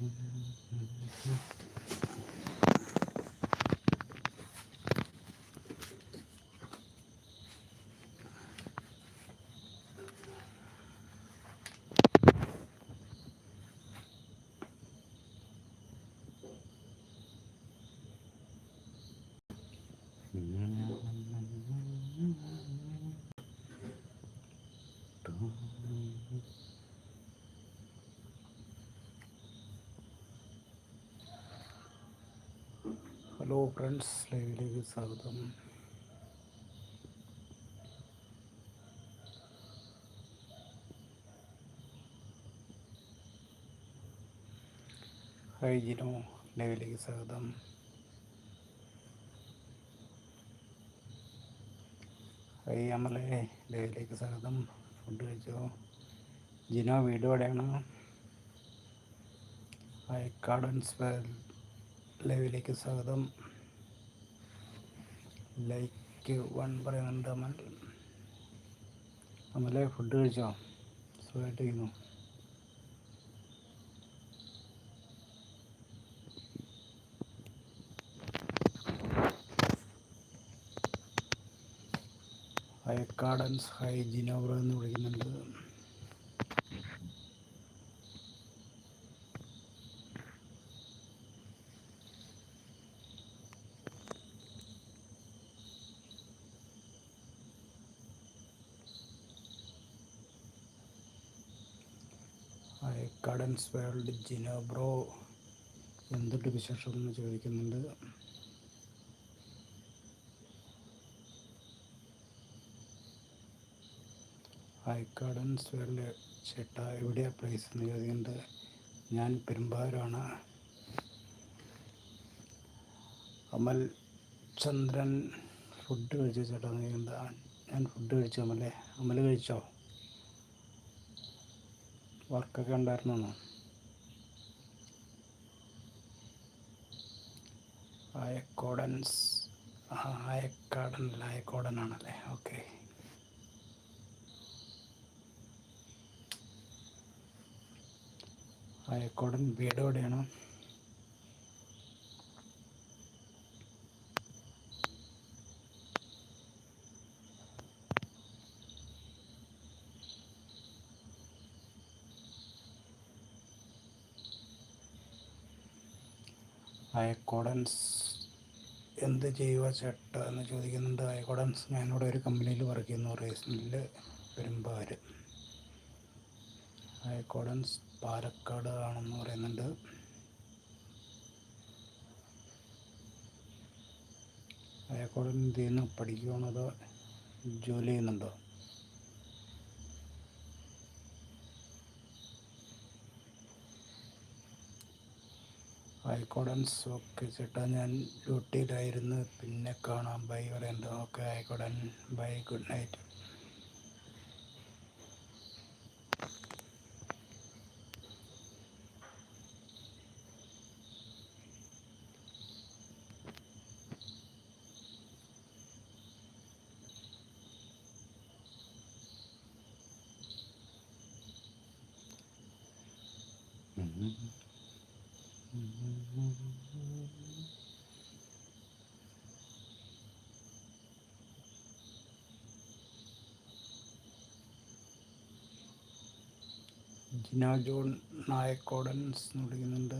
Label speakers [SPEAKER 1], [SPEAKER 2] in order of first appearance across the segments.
[SPEAKER 1] うん。ഹലോ friends ലൈവിലേക്ക് സ്വാഗതം. High Jino ലൈവിലേക്ക് സ്വാഗതം. ഹൈ അമലേ ലൈവിലേക്ക് സ്വാഗതം. ഫുഡ് കഴിച്ചോ? ജിനോ വീട് എവിടെയാണ്? ഹൈ കാർഡൻസ് വെൽ ലൈവിലേക്ക് സ്വാഗതം. ലൈക്ക് വൺ പറയുന്നുണ്ട് അമൽ. അമലെ ഫുഡ് കഴിച്ചോ? സുഖമായിട്ടിരിക്കുന്നു ഹൈ കാർഡൻസ് ഹൈ ജിനോവർ എന്ന് വിളിക്കുന്നുണ്ട് ഹായ് കാർഡൻസ് വേൾഡ് ജിനോബ്രോ എന്തുണ്ട് വിശേഷം എന്ന് ചോദിക്കുന്നുണ്ട്. ഹൈ ഗാർഡൻസ് വേൾഡ് ചേട്ട എവിടെയാ പ്ലേസ് എന്ന് ചോദിക്കുന്നുണ്ട്. ഞാൻ പെരുമ്പാവൂരാണ്. അമൽ ചന്ദ്രൻ ഫുഡ് കഴിച്ചു ചേട്ടാ ചോദിക്കുന്നത് ഞാൻ ഫുഡ് കഴിച്ചു അമലേ. അമൽ കഴിച്ചോ? വർക്കൊക്കെ ഉണ്ടായിരുന്നോ? അയക്കോടൻസ് ആയക്കാടൻ അല്ല അയക്കോടനാണല്ലേ ഓക്കെ. ആയക്കോടൻ വീട് എവിടെയാണ്? അയക്കോഡൻസ് എന്ത് ചെയ്യുക ചേട്ട എന്ന് ചോദിക്കുന്നുണ്ട്. അയക്കോഡൻസ് ഞാനിവിടെ ഒരു കമ്പനിയിൽ വർക്ക് ചെയ്യുന്നു. റേസ് മില്ല് പെരുമ്പാവൂർ അയക്കോഡൻസ് പാലക്കാട് ആണെന്ന് പറയുന്നുണ്ട്. അയക്കോടൻ എന്ത് ചെയ്യുന്നു പഠിക്കുകയാണോ അതോ ജോലി ചെയ്യുന്നുണ്ടോ? ആയിക്കോടൻസ് ഓക്കെ ചേട്ടാ ഞാൻ ഡ്യൂട്ടിയിലായിരുന്നു. പിന്നെ കാണാം. ബൈ പറയുന്നത് ഓക്കെ ആയിക്കോടൻ ബൈ ഗുഡ് നൈറ്റ്. ജിന ജോൺ നായക്കോടൻസ് എന്ന് വിളിക്കുന്നുണ്ട്.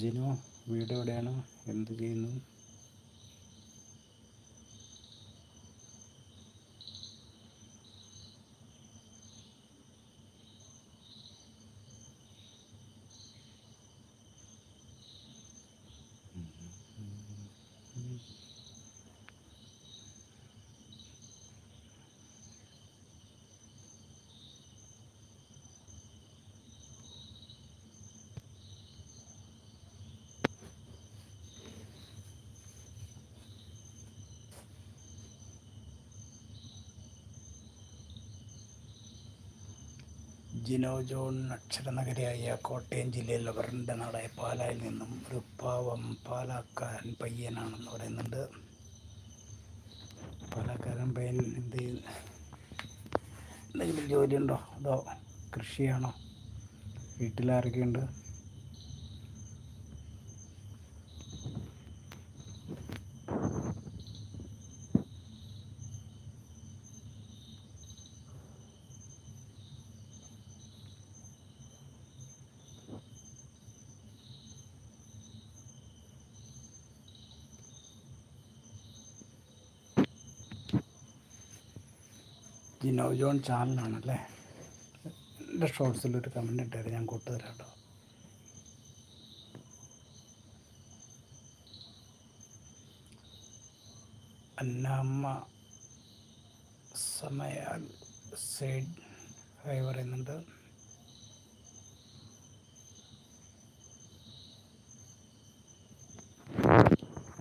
[SPEAKER 1] ജിനോ വീട് എവിടെയാണ് എന്ത് ചെയ്യുന്നു? ജിനോ ജോൺ അക്ഷരനഗരിയായ കോട്ടയം ജില്ലയിലെ വരണ്ട നാടായ പാലായിൽ നിന്നും ഒരു പാവം പാലാക്കാരൻ പയ്യനാണെന്ന് പറയുന്നുണ്ട്. പാലാക്കാരൻ പയ്യൻ എന്ത് എന്തെങ്കിലും ജോലിയുണ്ടോ? അതോ കൃഷിയാണോ? വീട്ടിലാരൊക്കെയുണ്ട് ജിനോ ജോൺ ചാനലാണല്ലേ എന്റെ ഷോർട്സിലൊരു കമന്റ് ഇട്ടായിരുന്നു ഞാൻ കൂട്ടുതരാം കേട്ടോ അന്നമ്മ സമയാൽ സൈഡ് ഹൈ പറയുന്നുണ്ട്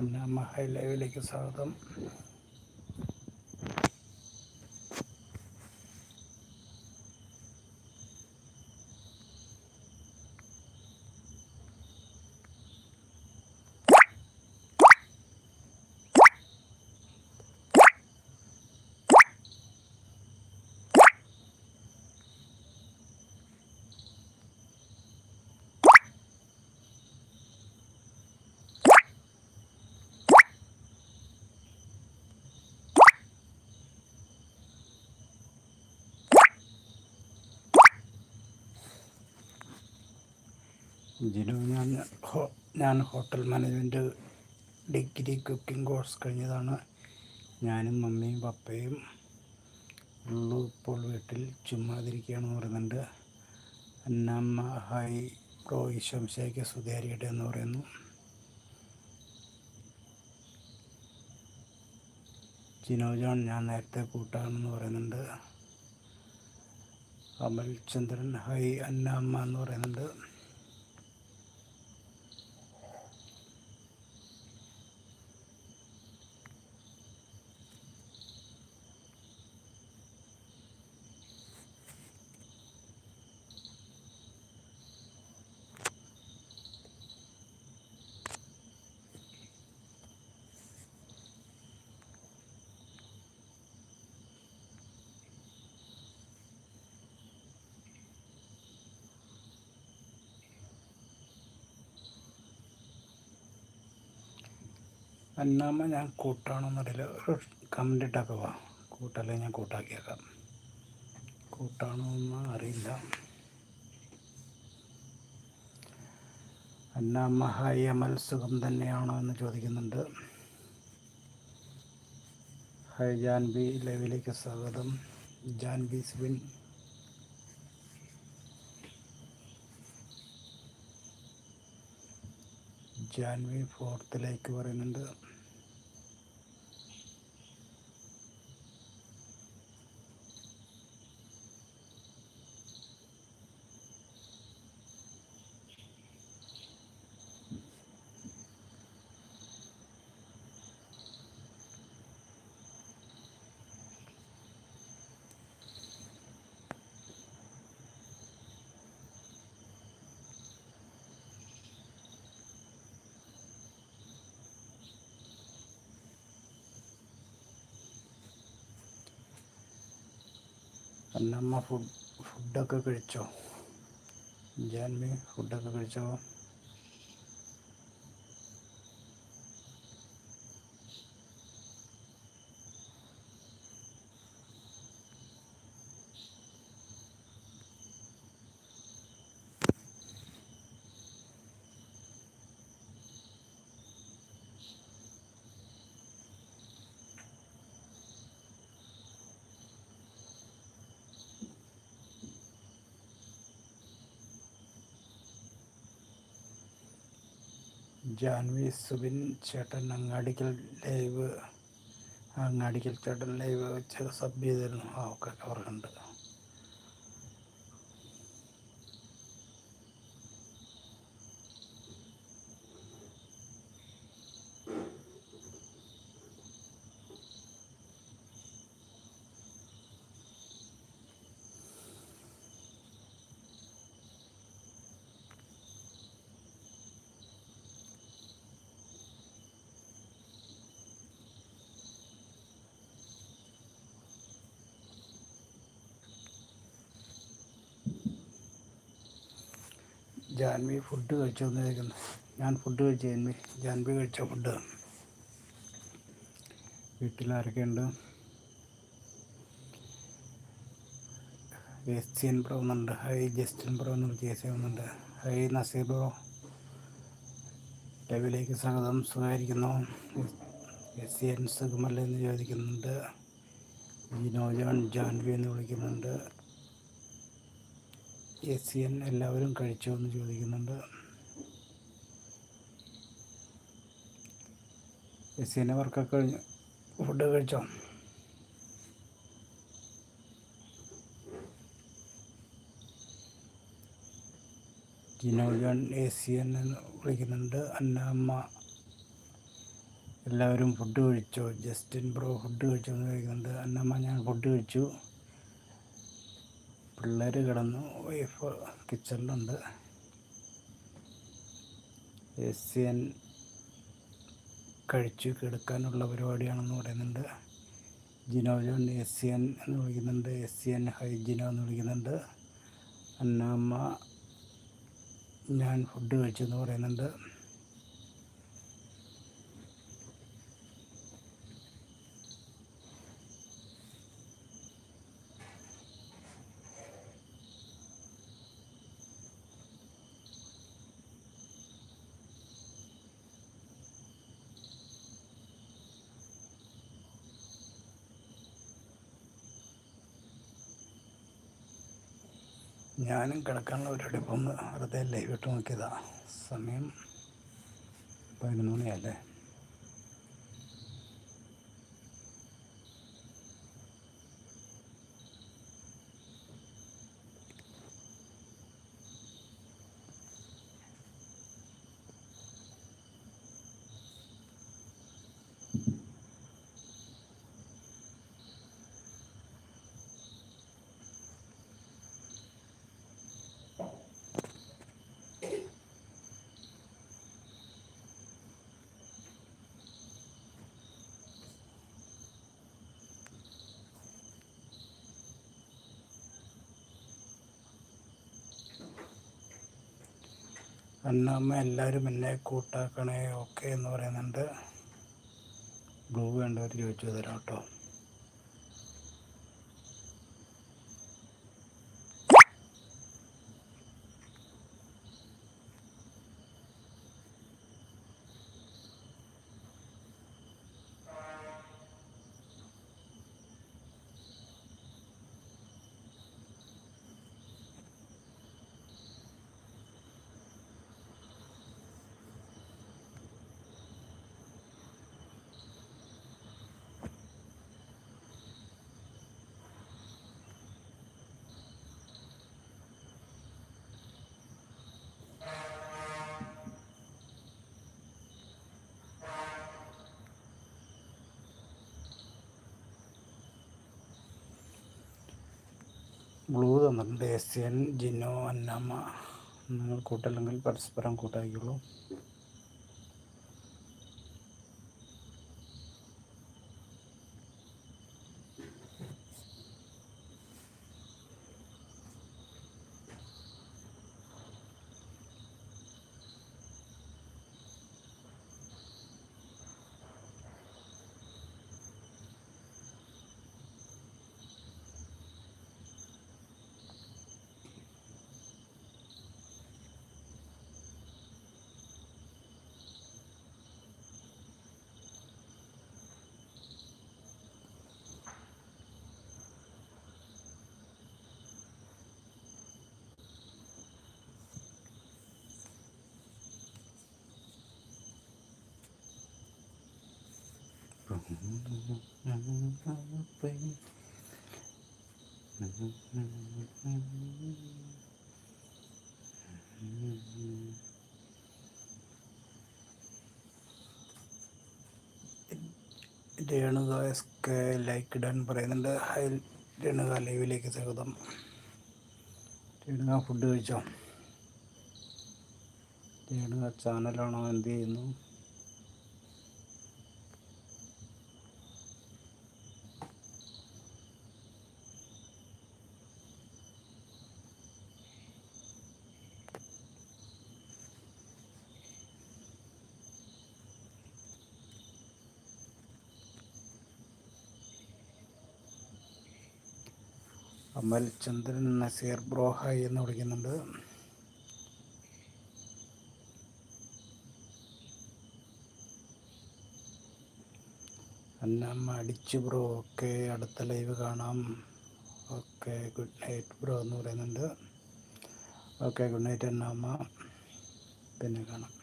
[SPEAKER 1] അന്നമ്മ ഹൈ ലൈവിലേക്ക് സ്വാഗതം. ജിനു ഞാൻ ഞാൻ hotel management degree cooking course കഴിഞ്ഞതാണ്. ഞാനും മമ്മിയും പപ്പയും ഉള്ളു ഇപ്പോൾ വീട്ടിൽ ചുമ്മാതിരിക്കുകയാണെന്ന് പറയുന്നുണ്ട്. അന്നമ്മ ഹായ് പ്രോ ഈശംശയ്ക്ക് സുധാരിയുടെ എന്ന് പറയുന്നു. ജിനോ ജോൺ ഞാൻ നേരത്തെ കൂട്ടാണെന്ന് പറയുന്നുണ്ട്. അമൽ ചന്ദ്രൻ ഹായ് അന്നമ്മ എന്ന് പറയുന്നുണ്ട്. അന്നാമ്മ ഞാൻ കൂട്ടാണോന്നറിയില്ല ഒരു കമന്റ് ഇട്ടൊക്കെ വാ കൂട്ടല്ലേ ഞാൻ കൂട്ടാക്കിയേക്കാം. കൂട്ടാണോ എന്ന് അറിയില്ല. അന്നാമ്മ ഹായ് അമൽ സുഖം തന്നെയാണോ? എന്ന് ചോദിക്കുന്നുണ്ട്. ഹായ് ജാൻബി ലൈവിലേക്ക് സ്വാഗതം. ജാൻബി സ്വിൻ ജാൻവി ഫോർത്തിലേക്ക് പറയുന്നുണ്ട്. അന്നമ്മ ഫുഡ് ഫുഡൊക്കെ കഴിച്ചോ? ജാൻവി ഫുഡൊക്കെ കഴിച്ചോ? ജാൻവി സുബിൻ ചേട്ടൻ അങ്ങാടിക്കൽ ലൈവ് അങ്ങാടിക്കൽ ചേട്ടൻ ലൈവ് ചില സബ് ചെയ്തിരുന്നു. ആ ഒക്കെ കവറുണ്ട് ജാൻവി ഫുഡ് കഴിച്ചു എന്ന് ഞാൻ ഫുഡ് കഴിച്ചു. ജാൻവി ജാൻവി കഴിച്ച ഫുഡ്. വീട്ടിലാരൊക്കെയുണ്ട് എൻ ബ്രോ എന്നുണ്ട് ഹൈ ജസ്റ്റിൻ ബ്രോ എന്ന് ജേസി എന്നുണ്ട് ഹൈ നസീർ ബ്രോ. ലൈവിലേക്ക് സ്വാഗതം. സുഖമായിരിക്കുന്നു. എസ് എൻ സുഖമല്ല എന്ന് ചോദിക്കുന്നുണ്ട്. ജിനോജോൺ ജാൻവി എന്ന് വിളിക്കുന്നുണ്ട്. എസ് സി എൻ എല്ലാവരും കഴിച്ചോ എന്ന് ചോദിക്കുന്നുണ്ട്. എസ് സി എന്റെ വർക്കൊക്കെ കഴിഞ്ഞു ഫുഡ് കഴിച്ചോ? ജിനോ എ സി എൻ എന്ന് വിളിക്കുന്നുണ്ട്. അന്നമ്മ എല്ലാവരും ഫുഡ് കഴിച്ചോ? ജസ്റ്റിൻ ബ്രോ ഫുഡ് കഴിച്ചോ എന്ന് ചോദിക്കുന്നുണ്ട്. അന്നമ്മ ഞാൻ ഫുഡ് കഴിച്ചു. പിള്ളേർ കിടന്നു വൈഫ് കിച്ചണിലുണ്ട്. എ സി എൻ കഴിച്ചു കിടക്കാനുള്ള പരിപാടിയാണെന്ന് പറയുന്നുണ്ട്. Jino John A S C N എന്ന് വിളിക്കുന്നുണ്ട്. A C N hi Jino എന്ന് വിളിക്കുന്നുണ്ട്. അന്നമ്മ ഞാൻ ഫുഡ് കഴിച്ചെന്ന് പറയുന്നുണ്ട്. ഞാനും കിടക്കാനുള്ള ഒന്ന് വെറുതെ ലൈവ് ഇട്ട് നോക്കിയതാണ് സമയം പതിനൊന്ന് മണിയല്ലേ അന്നമ്മ എല്ലാവരും എന്നെ കൂട്ടാക്കണേ ഓക്കെ എന്ന് പറയുന്നുണ്ട്. ബ്ലൂ വേണ്ടവർ ചോദിച്ചു തരാം കേട്ടോ. ബ്ലൂ തന്നിട്ടുണ്ട് എസ് എൻ ജിനോ അന്നമ്മ. നിങ്ങൾ കൂട്ടല്ലെങ്കിൽ പരസ്പരം കൂട്ടാക്കിയുള്ളൂ രേണുക എസ് കെ ലൈക്ക് ഇടാൻ പറയുന്നുണ്ട്. ഹൈ രേണുക ലൈവിലേക്ക് സ്വാഗതം. രേണുക ഫുഡ് കഴിച്ചോ? രേണുക ചാനലാണോ എന്ത് ചെയ്യുന്നു? അമൽ ചന്ദ്രൻ നസീർ ബ്രോ ഹായ് എന്ന് വിളിക്കുന്നുണ്ട്. അന്നമ്മ അടിച്ചു ബ്രോ. ഓക്കെ അടുത്ത ലൈവ് കാണാം. ഓക്കെ ഗുഡ് നൈറ്റ് ബ്രോ എന്ന് പറയുന്നുണ്ട്. ഓക്കെ ഗുഡ് നൈറ്റ് അന്നമ്മ പിന്നെ കാണാം.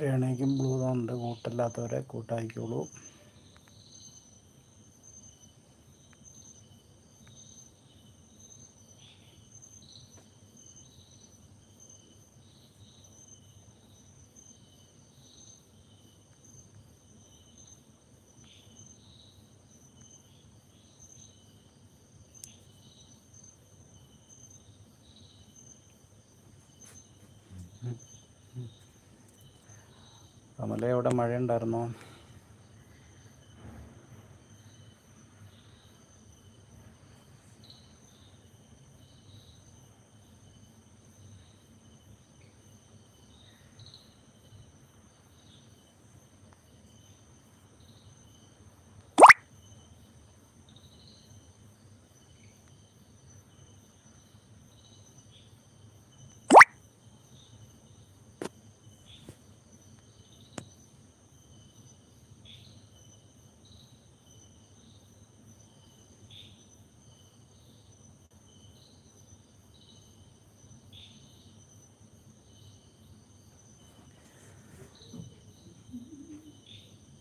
[SPEAKER 1] രേണയ്ക്കും ബ്ലൂ ഉണ്ട് കൂട്ടല്ലാത്തവരെ കൂട്ടായിക്കോളൂ കമല അവിടെ മഴ ഉണ്ടായിരുന്നോ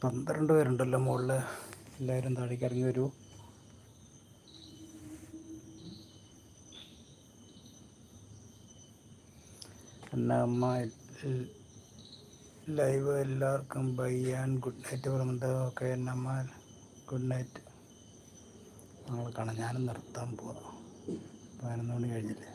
[SPEAKER 1] പന്ത്രണ്ട് പേരുണ്ടല്ലോ മുകളിൽ എല്ലാവരും താഴേക്ക് ഇറങ്ങി വരൂ. അമ്മ ലൈവ് എല്ലാവർക്കും ബൈ ആൻഡ് ഗുഡ് നൈറ്റ് പറയുന്നുണ്ട് ഓക്കെ എന്നമ്മ ഗുഡ് നൈറ്റ്. നിങ്ങൾ കാണാം. ഞാനും നിർത്താൻ പോവാം. പതിനൊന്ന് മണി കഴിഞ്ഞില്ലേ?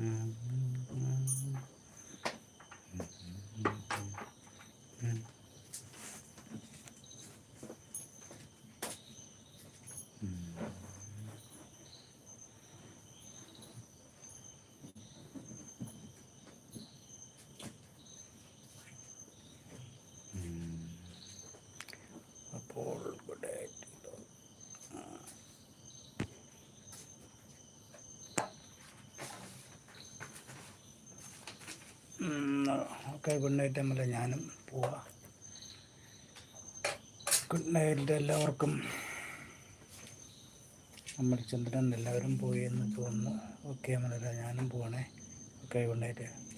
[SPEAKER 1] Mm-hmm. ഗുഡ് നൈറ്റ് എന്നല്ല ഞാനും പോവാ. ഗുഡ് നൈറ്റ് എല്ലാവർക്കും. നമ്മൾ ചന്ദ്രൻ എല്ലാവരും പോയി എന്ന് തോന്നുന്നു. ഓക്കെ എന്നല്ല ഞാനും പോവാണേ. Okay good night